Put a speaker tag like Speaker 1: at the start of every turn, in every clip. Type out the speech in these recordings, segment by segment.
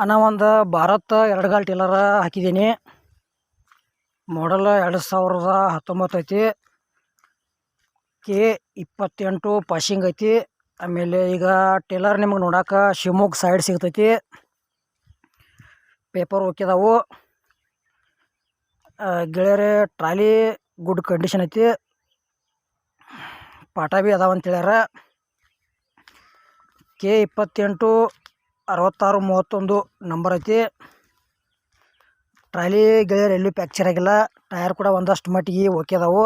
Speaker 1: ಅಣ್ಣ ಒಂದು ಭಾರತ್ ಎರಡು ಗಾಲ್ ಟೀಲರ ಹಾಕಿದ್ದೀನಿ. ಮಾಡಲ್ ಎರಡು ಸಾವಿರದ ಹತ್ತೊಂಬತ್ತು ಐತಿ. ಕೆ ಇಪ್ಪತ್ತೆಂಟು ಪಾಸಿಂಗ್ ಐತಿ. ಆಮೇಲೆ ಈಗ ಟೇಲರ್ ನಿಮಗೆ ನೋಡಕ್ಕೆ ಶಿವಮೊಗ್ಗ ಸೈಡ್ ಸಿಗ್ತೈತಿ. ಪೇಪರ್ ಓಕೆ ಗೆಳೆಯರೆ ಟ್ರಾಲಿ ಗುಡ್ ಕಂಡೀಷನ್ ಐತಿ. ಪಾಠ ಭೀ ಅದಾವ ಹೇಳ್ಯಾರ. ಕೆ ಇಪ್ಪತ್ತೆಂಟು ಅರವತ್ತಾರು ಮೂವತ್ತೊಂದು ನಂಬರ್ ಐತಿ. ಟ್ರಾಲಿ ಗೆಳೆಯರು ಎಲ್ಲೂ ಪ್ಯಾಕ್ಚರ್ ಆಗಿಲ್ಲ. ಟಯರ್ ಕೂಡ ಒಂದಷ್ಟು ಮಟ್ಟಿಗೆ ಓಕೆ ಅದಾವು.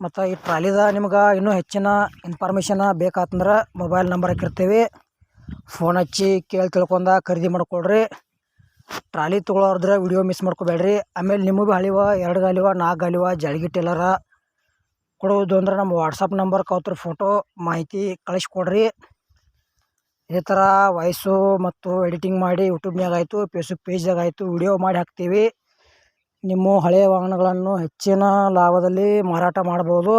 Speaker 1: ಮತ್ತು ಈ ಟ್ರಾಲಿದ ನಿಮ್ಗೆ ಇನ್ನೂ ಹೆಚ್ಚಿನ ಇನ್ಫಾರ್ಮೇಷನ್ ಬೇಕಾತಂದ್ರೆ ಮೊಬೈಲ್ ನಂಬರ್ ಹಾಕಿರ್ತೀವಿ. ಫೋನ್ ಹಚ್ಚಿ ಕೇಳಿ ತಿಳ್ಕೊಂಡ ಖರೀದಿ ಮಾಡ್ಕೊಳ್ರಿ. ಟ್ರಾಲಿ ತೊಗೊಳೋರ್ದ್ರೆ ವಿಡಿಯೋ ಮಿಸ್ ಮಾಡ್ಕೋಬೇಡ್ರಿ. ಆಮೇಲೆ ನಿಮಗೂ ಭೀ ಹಳಿವ ಎರಡು ಗಾಲಿವ ನಾಲ್ಕು ಗಾಲಿವ ಜಳಗಿ ಟೇಲರ ಕೊಡೋದು ಅಂದ್ರೆ ನಮ್ಮ ವಾಟ್ಸಪ್ ನಂಬರ್ ಕೌತ್ರ ಫೋಟೋ ಮಾಹಿತಿ ಕಳಿಸ್ಕೊಡ್ರಿ ಇದೇ ಥರ ವಾಯ್ಸು ಮತ್ತು ಎಡಿಟಿಂಗ್ ಮಾಡಿ ಯೂಟ್ಯೂಬ್ನಾಗ ಆಯಿತು, ಫೇಸ್ಬುಕ್ ಪೇಜ್ದಾಗ ಆಯಿತು, ವಿಡಿಯೋ ಮಾಡಿ ಹಾಕ್ತೀವಿ. ನಿಮ್ಮ ಹಳೆಯ ವಾಹನಗಳನ್ನು ಹೆಚ್ಚಿನ ಲಾಭದಲ್ಲಿ ಮಾರಾಟ ಮಾಡ್ಬೋದು.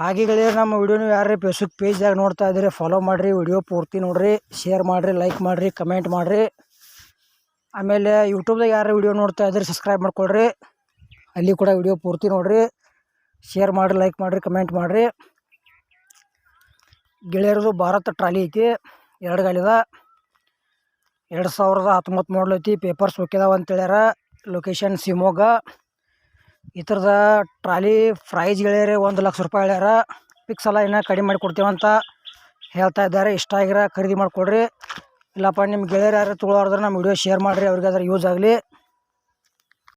Speaker 1: ಹಾಗೆ ನಮ್ಮ ವಿಡಿಯೋನು ಯಾರು ಫೇಸ್ಬುಕ್ ಪೇಜ್ದಾಗ ನೋಡ್ತಾ ಇದ್ದೀರಿ ಫಾಲೋ ಮಾಡಿರಿ, ವಿಡಿಯೋ ಪೂರ್ತಿ ನೋಡಿರಿ ಶೇರ್ ಮಾಡಿರಿ ಲೈಕ್ ಮಾಡಿರಿ ಕಮೆಂಟ್ ಮಾಡಿರಿ. ಆಮೇಲೆ ಯೂಟ್ಯೂಬ್ದಾಗ ಯಾರು ವಿಡಿಯೋ ನೋಡ್ತಾ ಇದ್ದೀರಿ ಸಬ್ಸ್ಕ್ರೈಬ್ ಮಾಡ್ಕೊಳ್ರಿ. ಅಲ್ಲಿ ಕೂಡ ವಿಡಿಯೋ ಪೂರ್ತಿ ನೋಡಿರಿ ಶೇರ್ ಮಾಡಿರಿ ಲೈಕ್ ಮಾಡಿರಿ ಕಮೆಂಟ್ ಮಾಡಿರಿ. ಗೆಳೆಯರದು ಭಾರತ ಟ್ರಾಲಿ ಐತಿ. ಎರಡು ಗಾಲಿದ. ಎರಡು ಸಾವಿರದ ಹತ್ತೊಂಬತ್ತು ಮಾಡಲ್ ಐತಿ. ಪೇಪರ್ಸ್ ಹೋಗ್ಯದಾವ ಅಂತ ಹೇಳ್ಯಾರ. ಲೊಕೇಶನ್ ಶಿವಮೊಗ್ಗ. ಈ ಥರದ ಟ್ರಾಲಿ ಪ್ರೈಸ್ ಗೆಳೆಯರೆ ಒಂದು ಲಕ್ಷ ರೂಪಾಯಿ ಹೇಳ್ಯಾರ. ಫಿಕ್ಸ್ ಎಲ್ಲ ಇನ್ನೂ ಕಡಿಮೆ ಮಾಡಿ ಕೊಡ್ತೀವಂತ ಹೇಳ್ತಾ ಇದ್ದಾರೆ. ಇಷ್ಟ ಆಗಿರ ಖರೀದಿ ಮಾಡಿಕೊಡ್ರಿ. ಇಲ್ಲಪ್ಪ ನಿಮ್ಮ ಗೆಳೆಯರು ಯಾರು ತೊಗೊಳಾರ್ದ್ರೆ ನಮ್ಮ ವಿಡಿಯೋ ಶೇರ್ ಮಾಡಿರಿ. ಅವ್ರಿಗೆ ಅದ್ರ ಯೂಸ್ ಆಗಲಿ.